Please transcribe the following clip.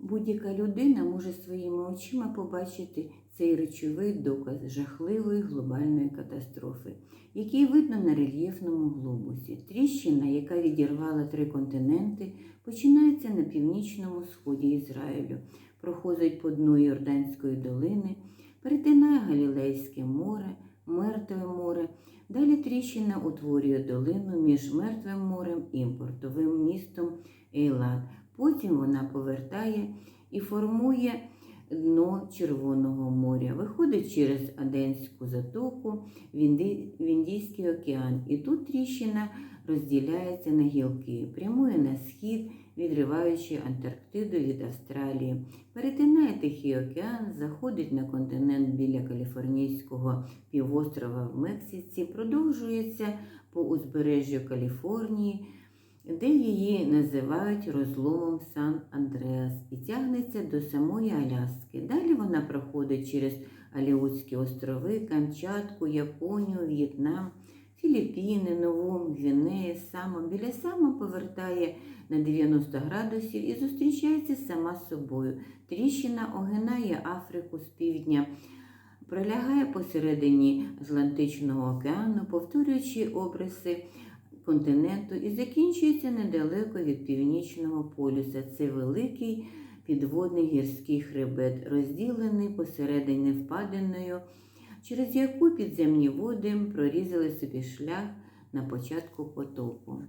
Будь-яка людина може своїми очима побачити цей речовий доказ жахливої глобальної катастрофи, який видно на рельєфному глобусі. Тріщина, яка відірвала три континенти, починається на північному сході Ізраїлю, проходить по дну Йорданської долини, перетинає Галілейське море, Мертве море. Далі тріщина утворює долину між Мертвим морем і портовим містом Ейлат. Потім вона повертає і формує дно Червоного моря, виходить через Аденську затоку в, Індійський океан. І тут тріщина розділяється на гілки, прямує на схід, відриваючи Антарктиду від Австралії, перетинає Тихий океан, заходить на континент біля Каліфорнійського півострова в Мексиці, продовжується по узбережжю Каліфорнії де її називають розломом Сан Андреас і тягнеться до самої Аляски. Далі вона проходить через Аліутські острови, Камчатку, Японію, В'єтнам, Філіппіни, Нову Гвінею, Само. Біля Само повертає на 90 градусів і зустрічається сама з собою. Тріщина огинає Африку з півдня. Пролягає посередині Атлантичного океану, повторюючи обриси континенту і закінчується недалеко від північного полюса. Це великий підводний гірський хребет, розділений посередині впадиною, через яку підземні води прорізали собі шлях на початку потоку.